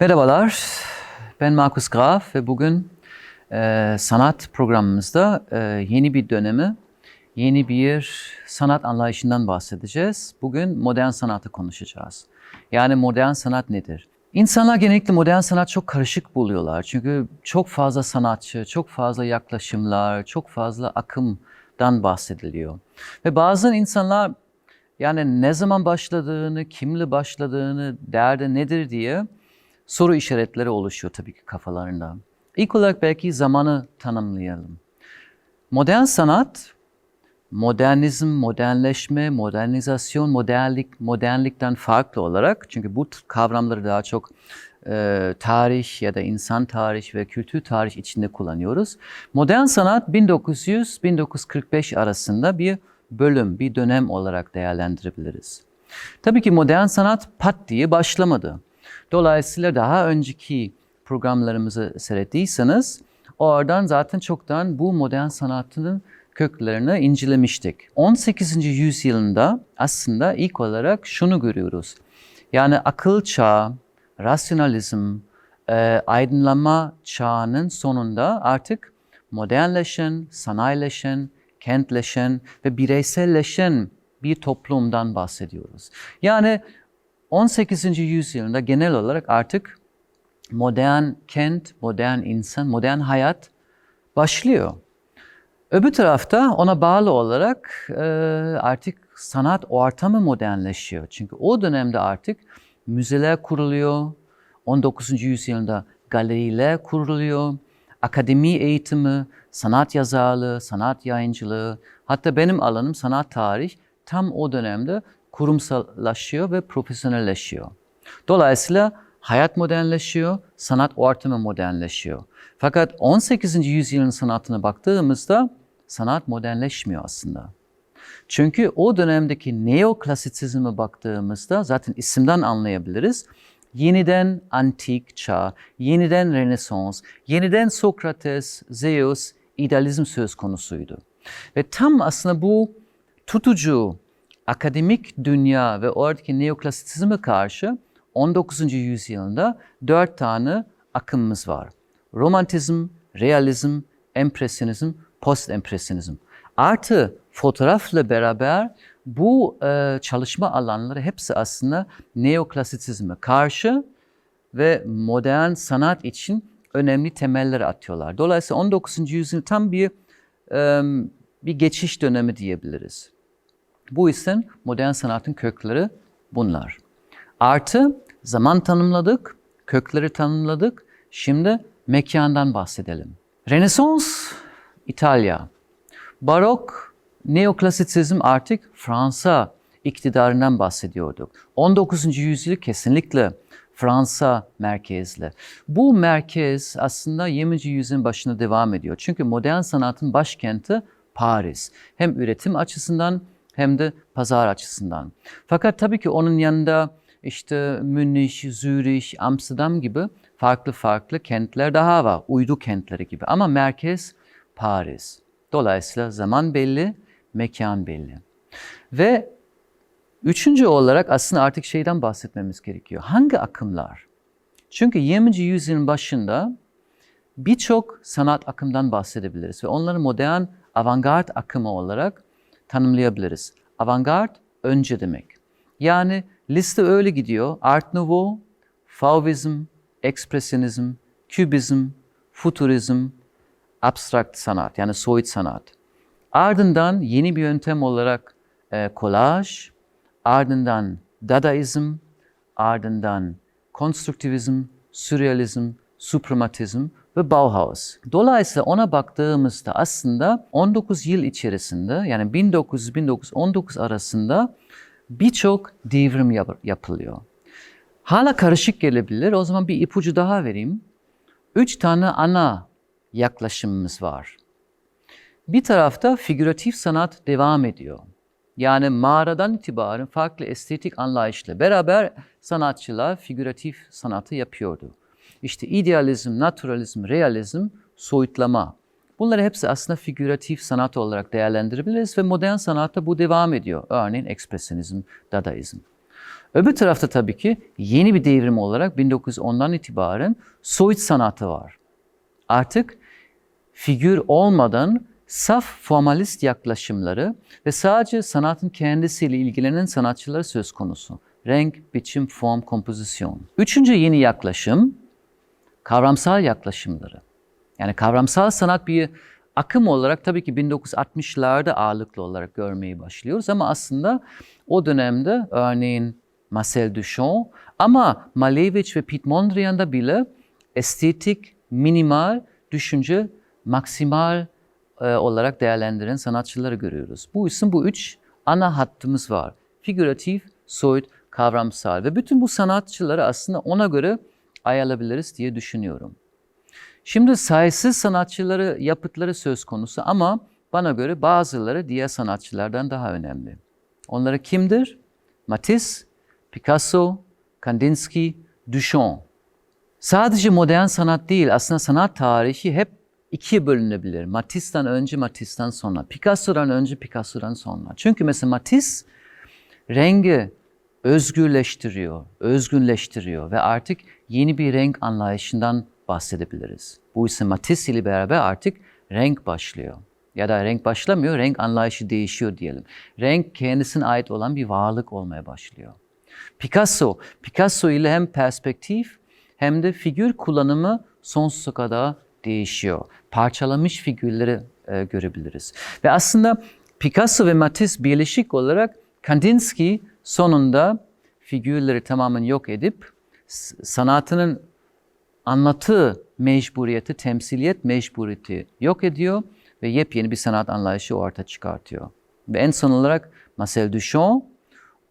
Merhabalar, ben Markus Graf ve bugün e, sanat programımızda e, yeni bir dönemi, yeni bir sanat anlayışından bahsedeceğiz. Bugün modern sanatı konuşacağız. Yani modern sanat nedir? İnsanlar genellikle modern sanat çok karışık buluyorlar. Çünkü çok fazla sanatçı, çok fazla yaklaşımlar, çok fazla akımdan bahsediliyor. Ve bazen insanlar yani ne zaman başladığını, kimle başladığını, derdi nedir diye soru işaretleri oluşuyor tabii ki kafalarında. İlk olarak belki zamanı tanımlayalım. Modern sanat, modernizm, modernleşme, modernizasyon, modernlik, modernlikten farklı olarak çünkü bu kavramları daha çok e, tarih ya da insan tarih ve kültür tarih içinde kullanıyoruz. Modern sanat 1900-1945 arasında bir bölüm, bir dönem olarak değerlendirebiliriz. Tabii ki modern sanat pat diye başlamadı. Dolayısıyla daha önceki programlarımızı seyrettiyseniz oradan zaten çoktan bu modern sanatının köklerini incelemiştik. 18. yüzyılında aslında ilk olarak şunu görüyoruz. Yani akıl çağı, rasyonalizm, e, aydınlanma çağının sonunda artık modernleşen, sanayileşen, kentleşen ve bireyselleşen bir toplumdan bahsediyoruz. Yani 18. yüzyılda genel olarak artık modern kent, modern insan, modern hayat başlıyor. Öbür tarafta ona bağlı olarak e, artık sanat ortamı modernleşiyor. Çünkü o dönemde artık müzeler kuruluyor. 19. yüzyılda galeriler kuruluyor. Akademi eğitimi, sanat yazarlığı, sanat yayıncılığı, hatta benim alanım sanat tarih tam o dönemde kurumsallaşıyor ve profesyonelleşiyor. Dolayısıyla hayat modernleşiyor, sanat ortamı modernleşiyor. Fakat 18. yüzyılın sanatına baktığımızda sanat modernleşmiyor aslında. Çünkü o dönemdeki neoklasisizme baktığımızda zaten isimden anlayabiliriz. Yeniden antik çağ, yeniden Rönesans, yeniden Sokrates, Zeus, idealizm söz konusuydu. Ve tam aslında bu tutucu akademik dünya ve oradaki neoklasisizme karşı 19. yüzyılda dört tane akımımız var. Romantizm, realizm, empresyonizm, post-empresyonizm. Artı fotoğrafla beraber bu e, çalışma alanları hepsi aslında neoklasisizme karşı ve modern sanat için önemli temeller atıyorlar. Dolayısıyla 19. yüzyıl tam bir e, bir geçiş dönemi diyebiliriz. Bu yüzden modern sanatın kökleri bunlar. Artı zaman tanımladık, kökleri tanımladık. Şimdi mekandan bahsedelim. Rönesans İtalya. Barok, neoklasisizm artık Fransa iktidarından bahsediyorduk. 19. yüzyıl kesinlikle Fransa merkezli. Bu merkez aslında 20. yüzyılın başına devam ediyor. Çünkü modern sanatın başkenti Paris. Hem üretim açısından hem de pazar açısından. Fakat tabii ki onun yanında işte Münih, Zürich, Amsterdam gibi farklı farklı kentler daha var. Uydu kentleri gibi ama merkez Paris. Dolayısıyla zaman belli, mekan belli. Ve üçüncü olarak aslında artık şeyden bahsetmemiz gerekiyor. Hangi akımlar? Çünkü 20. yüzyılın başında birçok sanat akımdan bahsedebiliriz ve onları modern avantgard akımı olarak tanımlayabiliriz. Avantgard önce demek. Yani liste öyle gidiyor. Art Nouveau, Fauvizm, Ekspresyonizm, Kübizm, Futurizm, abstrakt sanat yani soyut sanat. Ardından yeni bir yöntem olarak e, kolaj, ardından dadaizm, ardından konstruktivizm, sürrealizm, suprematizm ve Bauhaus. Dolayısıyla ona baktığımızda aslında 19 yıl içerisinde yani 1900-1919 arasında birçok devrim yap- yapılıyor. Hala karışık gelebilir. O zaman bir ipucu daha vereyim. Üç tane ana yaklaşımımız var. Bir tarafta figüratif sanat devam ediyor. Yani mağaradan itibaren farklı estetik anlayışla beraber sanatçılar figüratif sanatı yapıyordu. İşte idealizm, naturalizm, realizm, soyutlama. Bunları hepsi aslında figüratif sanat olarak değerlendirebiliriz ve modern sanatta bu devam ediyor. Örneğin ekspresyonizm, dadaizm. Öbür tarafta tabii ki yeni bir devrim olarak 1910'dan itibaren soyut sanatı var. Artık figür olmadan saf formalist yaklaşımları ve sadece sanatın kendisiyle ilgilenen sanatçılar söz konusu. Renk, biçim, form, kompozisyon. Üçüncü yeni yaklaşım kavramsal yaklaşımları. Yani kavramsal sanat bir akım olarak tabii ki 1960'larda ağırlıklı olarak görmeyi başlıyoruz ama aslında o dönemde örneğin Marcel Duchamp ama Malevich ve Piet Mondrian'da bile estetik, minimal, düşünce maksimal e, olarak değerlendiren sanatçıları görüyoruz. Bu isim bu üç ana hattımız var. Figüratif, soyut, kavramsal ve bütün bu sanatçıları aslında ona göre ayarlayabiliriz diye düşünüyorum. Şimdi sayısız sanatçıları, yapıtları söz konusu ama bana göre bazıları diğer sanatçılardan daha önemli. Onları kimdir? Matisse, Picasso, Kandinsky, Duchamp. Sadece modern sanat değil, aslında sanat tarihi hep ikiye bölünebilir. Matisse'den önce, Matisse'den sonra. Picasso'dan önce, Picasso'dan sonra. Çünkü mesela Matisse rengi özgürleştiriyor, özgünleştiriyor ve artık yeni bir renk anlayışından bahsedebiliriz. Bu ise Matisse ile beraber artık renk başlıyor. Ya da renk başlamıyor, renk anlayışı değişiyor diyelim. Renk kendisine ait olan bir varlık olmaya başlıyor. Picasso, Picasso ile hem perspektif hem de figür kullanımı sonsuza kadar değişiyor. Parçalamış figürleri e, görebiliriz. Ve aslında Picasso ve Matisse birleşik olarak Kandinsky sonunda figürleri tamamen yok edip sanatının anlatı mecburiyeti, temsiliyet mecburiyeti yok ediyor ve yepyeni bir sanat anlayışı ortaya çıkartıyor. Ve en son olarak Marcel Duchamp,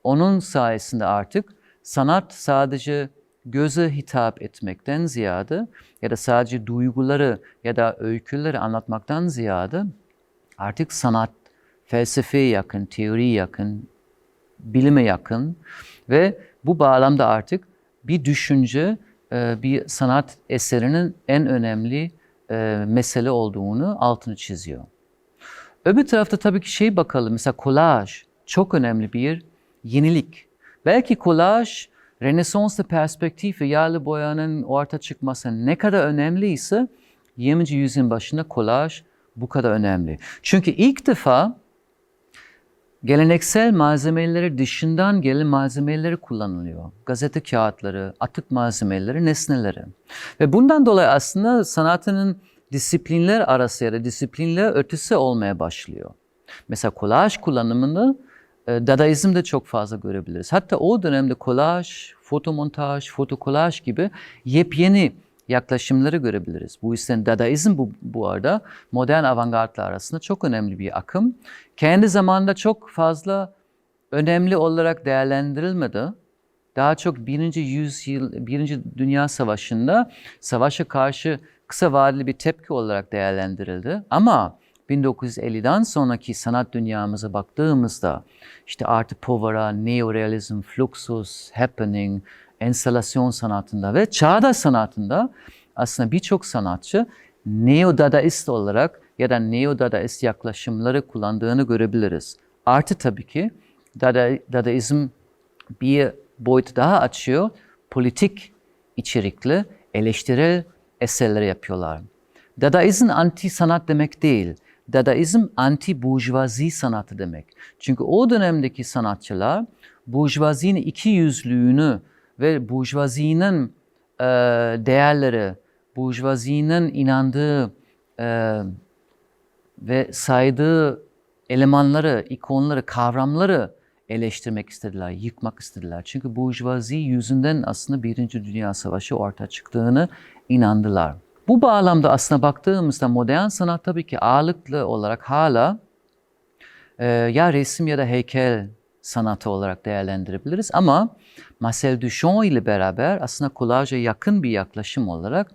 onun sayesinde artık sanat sadece göze hitap etmekten ziyade ya da sadece duyguları ya da öyküleri anlatmaktan ziyade artık sanat felsefeye yakın, teoriye yakın, bilime yakın ve bu bağlamda artık bir düşünce e, bir sanat eserinin en önemli e, mesele olduğunu altını çiziyor. Öbür tarafta tabii ki şey bakalım mesela kolaj çok önemli bir yenilik. Belki kolaj Rönesans'ta perspektif ve yağlı boyanın orta çıkması ne kadar önemliyse 20. yüzyılın başında kolaj bu kadar önemli. Çünkü ilk defa geleneksel malzemeleri dışından gelen malzemeleri kullanılıyor. Gazete kağıtları, atık malzemeleri, nesneleri. Ve bundan dolayı aslında sanatının disiplinler arası ya da disiplinler ötesi olmaya başlıyor. Mesela kolaj kullanımını e, Dadaizm'de çok fazla görebiliriz. Hatta o dönemde kolaj, fotomontaj, fotokolaj gibi yepyeni yaklaşımları görebiliriz. Bu yüzden Dadaizm bu, bu arada modern avantgardla arasında çok önemli bir akım. Kendi zamanında çok fazla önemli olarak değerlendirilmedi. Daha çok birinci yüzyıl, birinci Dünya Savaşı'nda savaşa karşı kısa vadeli bir tepki olarak değerlendirildi. Ama 1950'den sonraki sanat dünyamıza baktığımızda işte Art Povera, Neorealizm, Fluxus, Happening, enstalasyon sanatında ve çağdaş sanatında aslında birçok sanatçı neo-dadaist olarak ya da neo-dadaist yaklaşımları kullandığını görebiliriz. Artı tabii ki Dada, Dadaizm bir boyut daha açıyor. Politik içerikli, eleştirel eserler yapıyorlar. Dadaizm anti sanat demek değil. Dadaizm anti burjuvazi sanatı demek. Çünkü o dönemdeki sanatçılar burjuvazinin iki yüzlüğünü ve burjuvazinin e, değerleri, burjuvazinin inandığı e, ve saydığı elemanları, ikonları, kavramları eleştirmek istediler, yıkmak istediler. Çünkü burjuvazi yüzünden aslında Birinci Dünya Savaşı ortaya çıktığını inandılar. Bu bağlamda aslında baktığımızda modern sanat tabii ki ağırlıklı olarak hala e, ya resim ya da heykel sanatı olarak değerlendirebiliriz. Ama Marcel Duchamp ile beraber aslında kolaja yakın bir yaklaşım olarak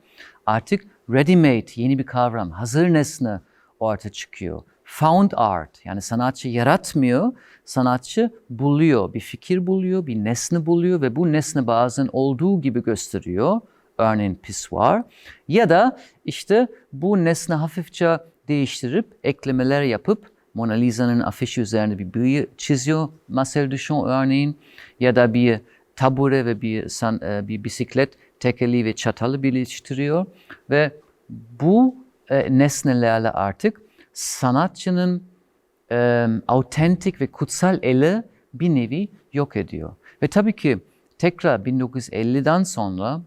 artık ready-made yeni bir kavram, hazır nesne ortaya çıkıyor. Found art yani sanatçı yaratmıyor, sanatçı buluyor, bir fikir buluyor, bir nesne buluyor ve bu nesne bazen olduğu gibi gösteriyor. Örneğin pissuar ya da işte bu nesne hafifçe değiştirip eklemeler yapıp Mona Lisa'nın afişi üzerinde bir büyü çiziyor Marcel Duchamp örneğin ya da bir tabure ve bir, san, e, bir bisiklet tekeli ve çatalı birleştiriyor ve bu e, nesnelerle artık sanatçının e, autentik ve kutsal eli bir nevi yok ediyor. Ve tabii ki tekrar 1950'den sonra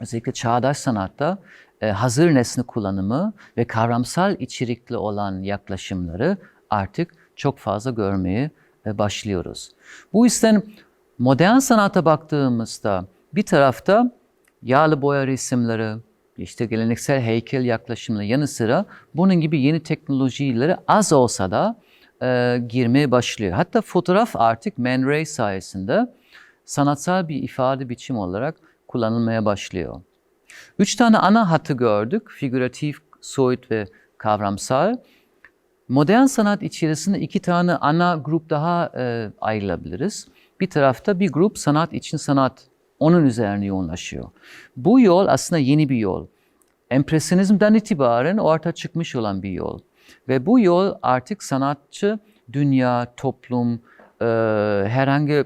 özellikle çağdaş sanatta hazır nesne kullanımı ve kavramsal içerikli olan yaklaşımları artık çok fazla görmeye e, başlıyoruz. Bu yüzden modern sanata baktığımızda bir tarafta yağlı boya resimleri, işte geleneksel heykel yaklaşımları yanı sıra bunun gibi yeni teknolojileri az olsa da e, girmeye başlıyor. Hatta fotoğraf artık Man Ray sayesinde sanatsal bir ifade biçimi olarak kullanılmaya başlıyor. Üç tane ana hatı gördük. Figüratif, soyut ve kavramsal. Modern sanat içerisinde iki tane ana grup daha e, ayrılabiliriz. Bir tarafta bir grup sanat için sanat, onun üzerine yoğunlaşıyor. Bu yol aslında yeni bir yol. Empresyonizmden itibaren orta çıkmış olan bir yol. Ve bu yol artık sanatçı, dünya, toplum, e, herhangi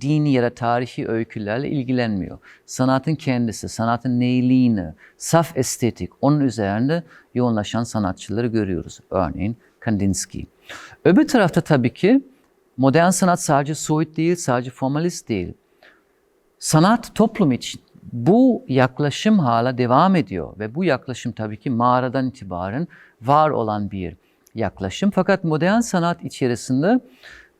dini ya da tarihi öykülerle ilgilenmiyor. Sanatın kendisi, sanatın neyliğini, saf estetik, onun üzerinde yoğunlaşan sanatçıları görüyoruz. Örneğin Kandinsky. Öbür tarafta tabii ki modern sanat sadece soyut değil, sadece formalist değil. Sanat toplum için bu yaklaşım hala devam ediyor ve bu yaklaşım tabii ki mağaradan itibaren var olan bir yaklaşım. Fakat modern sanat içerisinde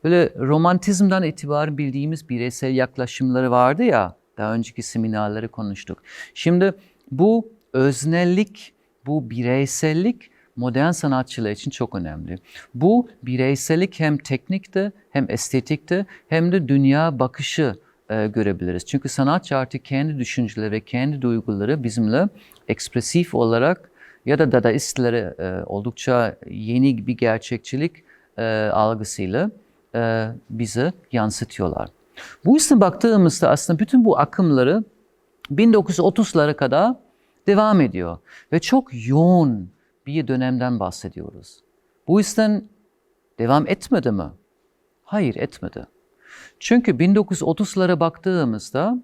böyle romantizmden itibaren bildiğimiz bireysel yaklaşımları vardı ya, daha önceki seminerleri konuştuk. Şimdi bu öznellik, bu bireysellik modern sanatçılar için çok önemli. Bu bireysellik hem teknikte hem estetikte hem de dünya bakışı e, görebiliriz. Çünkü sanatçı artık kendi düşünceleri ve kendi duyguları bizimle ekspresif olarak ya da dadaistlere e, oldukça yeni bir gerçekçilik e, algısıyla e, bize yansıtıyorlar. Bu yüzden baktığımızda aslında bütün bu akımları 1930'lara kadar devam ediyor ve çok yoğun bir dönemden bahsediyoruz. Bu yüzden devam etmedi mi? Hayır etmedi. Çünkü 1930'lara baktığımızda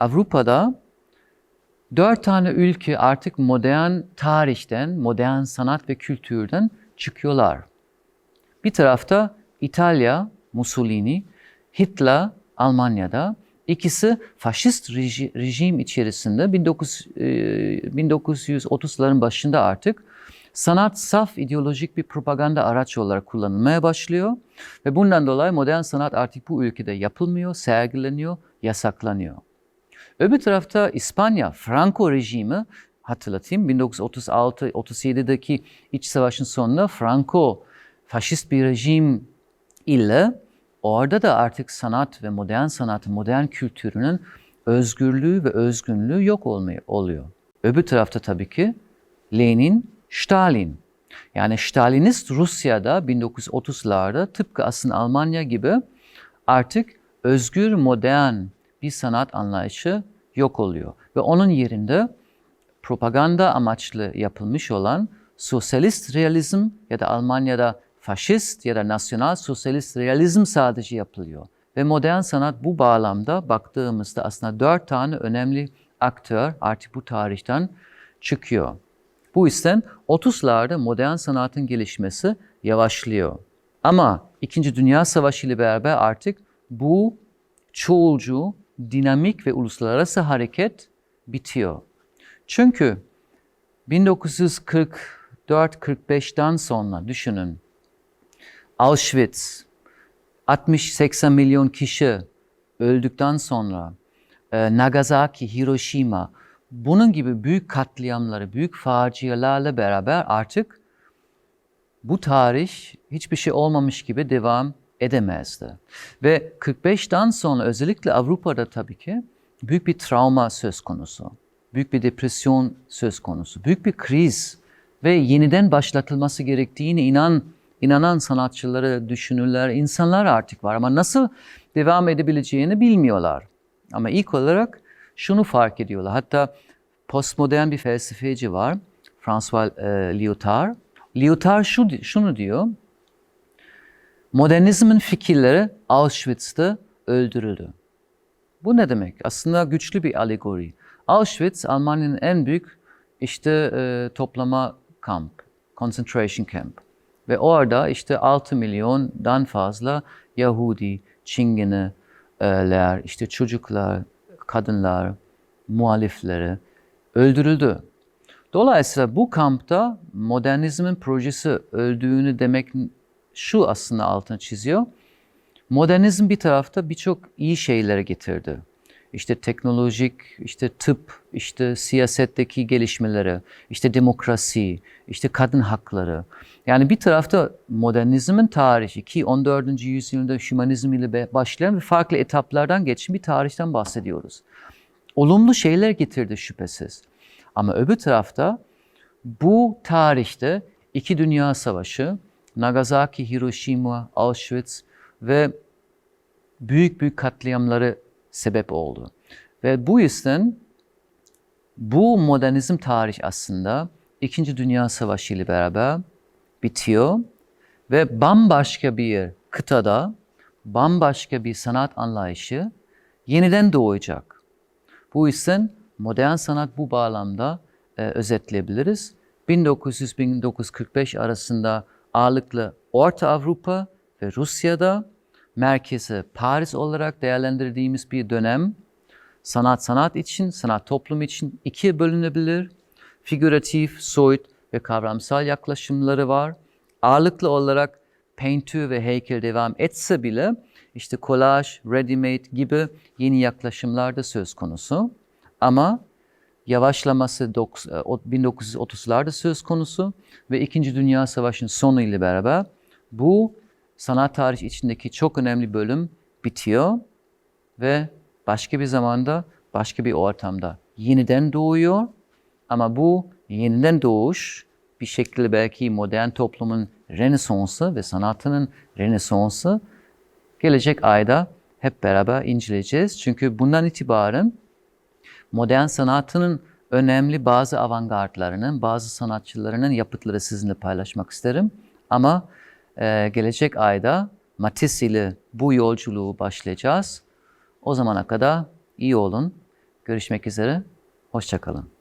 Avrupa'da dört tane ülke artık modern tarihten, modern sanat ve kültürden çıkıyorlar. Bir tarafta İtalya, Mussolini, Hitler Almanya'da. İkisi faşist reji, rejim içerisinde 19, e, 1930'ların başında artık sanat saf ideolojik bir propaganda araç olarak kullanılmaya başlıyor. Ve bundan dolayı modern sanat artık bu ülkede yapılmıyor, sergileniyor, yasaklanıyor. Öbür tarafta İspanya, Franco rejimi hatırlatayım 1936-37'deki iç savaşın sonunda Franco faşist bir rejim ile orada da artık sanat ve modern sanat, modern kültürünün özgürlüğü ve özgünlüğü yok olmaya oluyor. Öbür tarafta tabii ki Lenin, Stalin. Yani Stalinist Rusya'da 1930'larda tıpkı aslında Almanya gibi artık özgür modern bir sanat anlayışı yok oluyor. Ve onun yerinde propaganda amaçlı yapılmış olan sosyalist realizm ya da Almanya'da faşist ya da nasyonal sosyalist realizm sadece yapılıyor. Ve modern sanat bu bağlamda baktığımızda aslında dört tane önemli aktör artık bu tarihten çıkıyor. Bu yüzden 30'larda modern sanatın gelişmesi yavaşlıyor. Ama İkinci Dünya Savaşı ile beraber artık bu çoğulcu, dinamik ve uluslararası hareket bitiyor. Çünkü 1944-45'ten sonra düşünün Auschwitz 60-80 milyon kişi öldükten sonra e, Nagasaki, Hiroşima bunun gibi büyük katliamları, büyük facialarla beraber artık bu tarih hiçbir şey olmamış gibi devam edemezdi. Ve 45'ten sonra özellikle Avrupa'da tabii ki büyük bir travma söz konusu. Büyük bir depresyon söz konusu. Büyük bir kriz ve yeniden başlatılması gerektiğine inan inanan sanatçıları, düşünürler, insanlar artık var ama nasıl devam edebileceğini bilmiyorlar. Ama ilk olarak şunu fark ediyorlar. Hatta postmodern bir felsefeci var, François e, Lyotard. Lyotard şu, şunu diyor, Modernizmin fikirleri Auschwitz'te öldürüldü. Bu ne demek? Aslında güçlü bir alegori. Auschwitz Almanya'nın en büyük işte e, toplama kamp, concentration camp. Ve orada işte 6 milyondan fazla Yahudi, Çingeneler, işte çocuklar, kadınlar, muhalifleri öldürüldü. Dolayısıyla bu kampta modernizmin projesi öldüğünü demek şu aslında altını çiziyor. Modernizm bir tarafta birçok iyi şeylere getirdi. İşte teknolojik, işte tıp, işte siyasetteki gelişmeleri, işte demokrasi, işte kadın hakları. Yani bir tarafta modernizmin tarihi ki 14. yüzyılda hümanizm ile başlayan ve farklı etaplardan geçen bir tarihten bahsediyoruz. Olumlu şeyler getirdi şüphesiz. Ama öbür tarafta bu tarihte iki dünya savaşı, Nagasaki, Hiroşima, Auschwitz ve büyük büyük katliamları sebep oldu. Ve bu yüzden bu modernizm tarih aslında İkinci Dünya Savaşı ile beraber bitiyor ve bambaşka bir kıtada bambaşka bir sanat anlayışı yeniden doğacak. Bu yüzden modern sanat bu bağlamda e, özetleyebiliriz. 1900-1945 arasında ağırlıklı Orta Avrupa ve Rusya'da merkezi Paris olarak değerlendirdiğimiz bir dönem sanat sanat için, sanat toplum için ikiye bölünebilir. Figüratif, soyut ve kavramsal yaklaşımları var. Ağırlıklı olarak paintür ve heykel devam etse bile işte kolaj, ready-made gibi yeni yaklaşımlar da söz konusu. Ama yavaşlaması 1930'larda söz konusu ve İkinci Dünya Savaşı'nın sonu ile beraber bu sanat tarihi içindeki çok önemli bölüm bitiyor ve başka bir zamanda, başka bir ortamda yeniden doğuyor. Ama bu yeniden doğuş bir şekilde belki modern toplumun renesansı ve sanatının renesansı gelecek ayda hep beraber inceleyeceğiz. Çünkü bundan itibaren modern sanatının önemli bazı avantgardlarının, bazı sanatçılarının yapıtları sizinle paylaşmak isterim. Ama e, gelecek ayda Matisse ile bu yolculuğu başlayacağız. O zamana kadar iyi olun. Görüşmek üzere. Hoşçakalın.